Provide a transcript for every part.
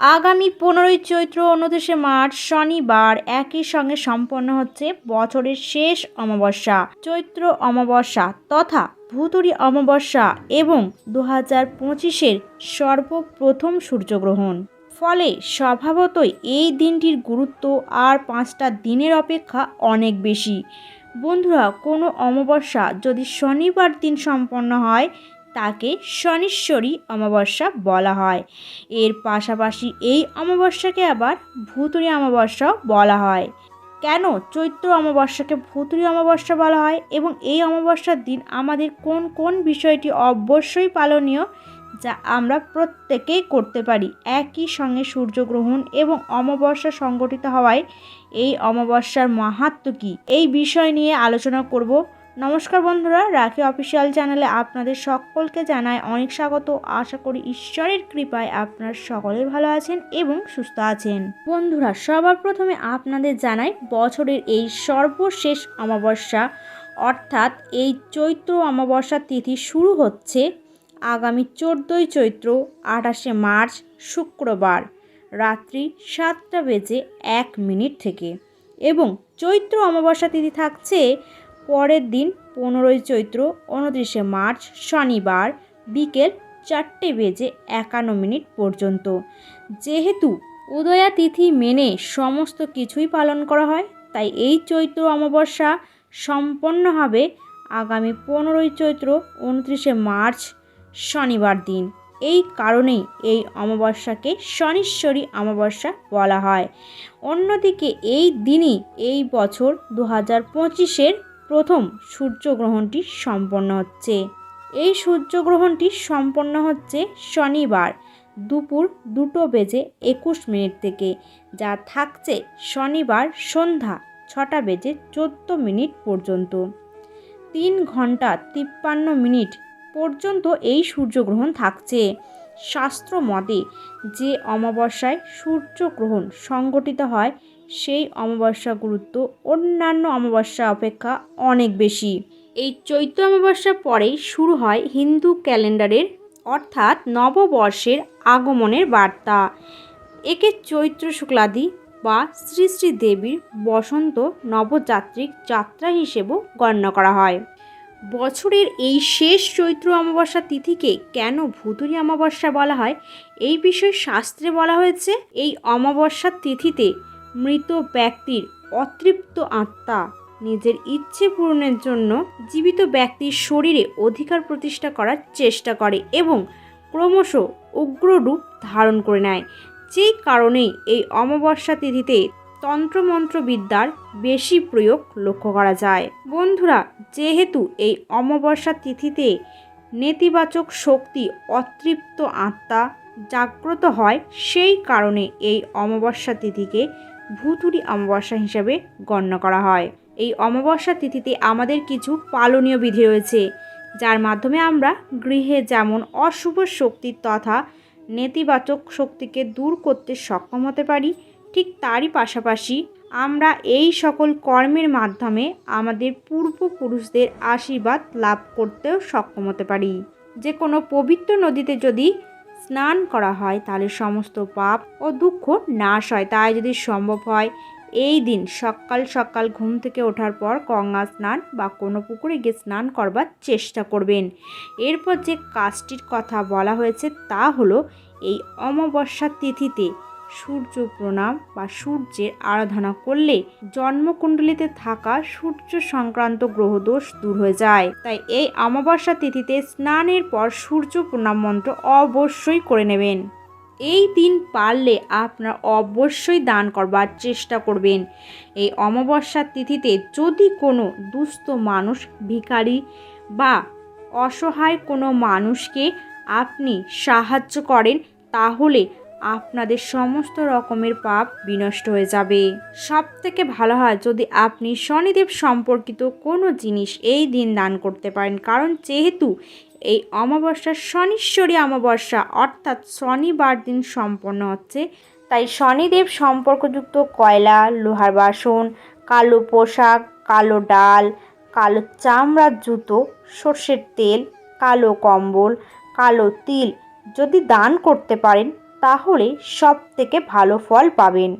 আগামী পনেরোই চৈত্র উনত্রিশে মার্চ শনিবার একই সঙ্গে সম্পন্ন হচ্ছে বছরের শেষ অমাবস্যা, চৈত্র অমাবস্যা তথা ভূতুরি অমাবস্যা এবং দু হাজার পঁচিশের সর্বপ্রথম সূর্যগ্রহণ। ফলে স্বভাবতই এই দিনটির গুরুত্ব আর পাঁচটা দিনের অপেক্ষা অনেক বেশি। বন্ধুরা, কোনো অমাবস্যা যদি শনিবার দিন সম্পন্ন হয় তাকে শনিশ্বরী অমাবস্যা বলা হয়। এর পাশাপাশি এই অমাবস্যাকে আবার ভূতুরি অমাবস্যাও বলা হয়। কেন চৈত্র অমাবস্যাকে ভূতুরি অমাবস্যা বলা হয় এবং এই অমাবস্যার দিন আমাদের কোন কোন বিষয়টি অবশ্যই পালনীয় যা আমরা প্রত্যেকেই করতে পারি? একই সঙ্গে সূর্যগ্রহণ এবং অমাবস্যা সংগঠিত হওয়ায় এই অমাবস্যার মাহাত্ম কী? এই বিষয় নিয়ে আলোচনা করব নমস্কার বন্ধুরা, রাখি অফিসিয়াল চ্যানেলে আপনাদের সকলকে জানায় অনেক স্বাগত। আশা করি ঈশ্বরের কৃপায় আপনার সকলে ভালো আছেন এবং সুস্থ আছেন। বন্ধুরা, সবার প্রথমে আপনাদের জানাই বছরের এই সর্বশেষ অমাবস্যা, অর্থাৎ এই চৈত্র অমাবস্যা তিথি শুরু হচ্ছে আগামী চোদ্দোই চৈত্র, আঠাশে মার্চ, শুক্রবার, রাত্রি সাতটা বেজে এক মিনিট থেকে। এবং চৈত্র অমাবস্যা তিথি থাকছে পরের দিন পনেরোই চৈত্র, উনত্রিশে মার্চ, শনিবার বিকেল চারটে বেজে একান্ন মিনিট পর্যন্ত। যেহেতু উদয়া তিথি মেনে সমস্ত কিছুই পালন করা হয়, তাই এই চৈত্র অমাবস্যা সম্পন্ন হবে আগামী পনেরোই চৈত্র, উনত্রিশে মার্চ, শনিবার দিন। এই কারণেই এই অমাবস্যাকে শনিশ্বরী অমাবস্যা বলা হয়। অন্যদিকে এই দিনই এই বছর দু হাজার পঁচিশের প্রথম সূর্যগ্রহণটি সম্পন্ন হচ্ছে। এই সূর্যগ্রহণটি সম্পন্ন হচ্ছে শনিবার দুপুর দুটো বেজে একুশ মিনিট থেকে, যা থাকছে শনিবার সন্ধ্যা ছটা বেজে চোদ্দ মিনিট পর্যন্ত। তিন ঘণ্টা তিপ্পান্ন মিনিট পর্যন্ত এই সূর্যগ্রহণ থাকছে। শাস্ত্র মতে যে অমাবস্যায় সূর্যগ্রহণ সংগঠিত হয়, সেই অমাবস্যা গুরুত্ব অন্যান্য অমাবস্যা অপেক্ষা অনেক বেশি। এই চৈত্র অমাবস্যার পরেই শুরু হয় হিন্দু ক্যালেন্ডারের, অর্থাৎ নববর্ষের আগমনের বার্তা। একে চৈত্র শুক্লাদি বা শ্রী শ্রী দেবীর বসন্ত নবযাত্রিক যাত্রা হিসেবেও গণ্য করা হয়। বছরের এই শেষ চৈত্র অমাবস্যা তিথিকে কেন ভুতুরি অমাবস্যা বলা হয়? এই বিষয়ে শাস্ত্রে বলা হয়েছে, এই অমাবস্যা তিথিতে মৃত ব্যক্তির অতৃপ্ত আত্মা নিজের ইচ্ছে পূরণের জন্য জীবিত ব্যক্তির শরীরে অধিকার প্রতিষ্ঠা করার চেষ্টা করে এবং ক্রমশ উগ্ররূপ ধারণ করে নেয়। যেই কারণেই এই অমাবস্যা তিথিতে তন্ত্রমন্ত্রবিদ্যার বেশি প্রয়োগ লক্ষ্য করা যায়। বন্ধুরা, যেহেতু এই অমাবস্যা তিথিতে নেতিবাচক শক্তি, অতৃপ্ত আত্মা জাগ্রত হয়, সেই কারণে এই অমাবস্যা তিথিকে ভূতুরি অমাবস্যা হিসাবে গণ্য করা হয়। এই অমাবস্যা তিথিতে আমাদের কিছু পালনীয় বিধি রয়েছে, যার মাধ্যমে আমরা গৃহে যেমন অশুভ শক্তি তথা নেতিবাচক শক্তিকে দূর করতে সক্ষম হতে পারি ঠিক তারই পাশাপাশি আমরা এই সকল কর্মের মাধ্যমে আমাদের পূর্বপুরুষদের আশীর্বাদ লাভ করতেও সক্ষম হতে পারি। যে কোনো পবিত্র নদীতে যদি স্নান করা হয়, তাহলে সমস্ত পাপ ও দুঃখ নাশ হয়। তাই যদি সম্ভব হয়, এই দিন সকাল সকাল ঘুম থেকে ওঠার পর গঙ্গা স্নান বা কোনো পুকুরে গিয়ে স্নান করবার চেষ্টা করবেন। এরপর যে কাজটির কথা বলা হয়েছে, তা হলো এই অমাবস্যা তিথিতে সূর্য প্রণাম বা সূর্যের আরাধনা করলে জন্মকুণ্ডলিতে থাকা সূর্য সংক্রান্ত গ্রহদোষ দূর হয়ে যায়। তাই এই অমাবস্যা তিথিতে স্নানের পর সূর্য প্রণাম মন্ত্র অবশ্যই করে নেবেন। এই দিন পারলে আপনার অবশ্যই দান করবার চেষ্টা করবেন। এই অমাবস্যার তিথিতে যদি কোনো দুস্থ মানুষ, ভিখারি বা অসহায় কোনো মানুষকে আপনি সাহায্য করেন, তাহলে আপনাদের সমস্ত রকমের পাপ বিনষ্ট হয়ে যাবে। সব থেকে ভালো হয় যদি আপনি শনিদেব সম্পর্কিত কোনো জিনিস এই দিন দান করতে পারেন, কারণ যেহেতু এই অমাবস্যা শনিশ্বরী অমাবস্যা, অর্থাৎ শনিবার দিন সম্পন্ন হচ্ছে, তাই শনিদেব সম্পর্কযুক্ত কয়লা, লোহার বাসন, কালো পোশাক, কালো ডাল, কালো চামড়ার জুতো, সর্ষের তেল, কালো কম্বল, কালো তিল যদি দান করতে পারেন তাহলে সব থেকে ভালো ফল পাবেন।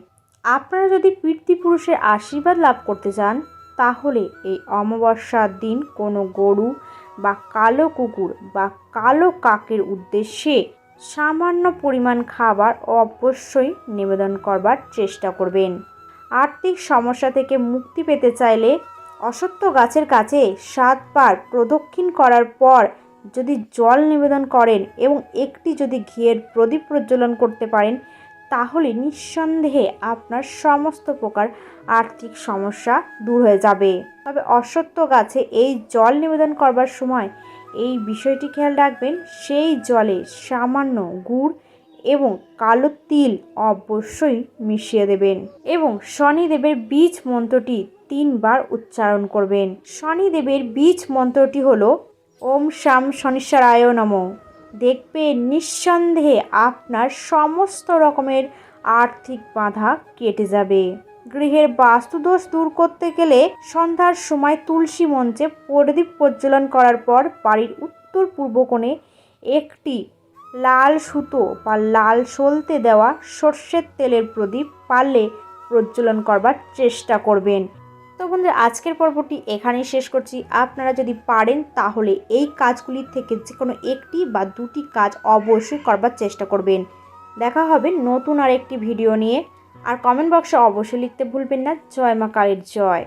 আপনারা যদি পিতৃপুরুষের আশীর্বাদ লাভ করতে চান, তাহলে এই অমাবস্যার দিন কোনো গরু বা কালো কুকুর বা কালো কাকের উদ্দেশ্যে সামান্য পরিমাণ খাবার অবশ্যই নিবেদন করবার চেষ্টা করবেন। আর্থিক সমস্যা থেকে মুক্তি পেতে চাইলে অসত্য গাছের কাছে সাতবার প্রদক্ষিণ করার পর যদি জল নিবেদন করেন এবং একটি যদি ঘিয়ের প্রদীপ প্রজ্বলন করতে পারেন, তাহলে নিঃসন্দেহে আপনার সমস্ত প্রকার আর্থিক সমস্যা দূর হয়ে যাবে। তবে অসত্য গাছে এই জল নিবেদন করবার সময় এই বিষয়টি খেয়াল রাখবেন, সেই জলে সামান্য গুড় এবং কালো তিল অবশ্যই মিশিয়ে দেবেন এবং শনিদেবের বীজ মন্ত্রটি তিনবার উচ্চারণ করবেন। শনিদেবের বীজ মন্ত্রটি হলো ওম শাম শনিশ্বরায় নম। দেখবে নিঃসন্দেহে আপনার সমস্ত রকমের আর্থিক বাধা কেটে যাবে। গৃহের বাস্তুদোষ দূর করতে গেলে সন্ধ্যার সময় তুলসী মঞ্চে প্রদীপ প্রজ্বলন করার পর বাড়ির উত্তর পূর্ব কোণে একটি লাল সুতো বা লাল সলতে দেওয়া সর্ষের তেলের প্রদীপ পারলে প্রজ্বলন করবার চেষ্টা করবেন। তো বন্ধুরা, আজকের পর্বটি এখানেই শেষ করছি। আপনারা যদি পারেন, তাহলে এই কাজগুলির থেকে যে কোনো একটি বা দুটি কাজ অবশ্যই করবার চেষ্টা করবেন। দেখা হবে নতুন আর একটি ভিডিও নিয়ে। আর কমেন্ট বক্সে অবশ্যই লিখতে ভুলবেন না। জয় মা কালীর জয়।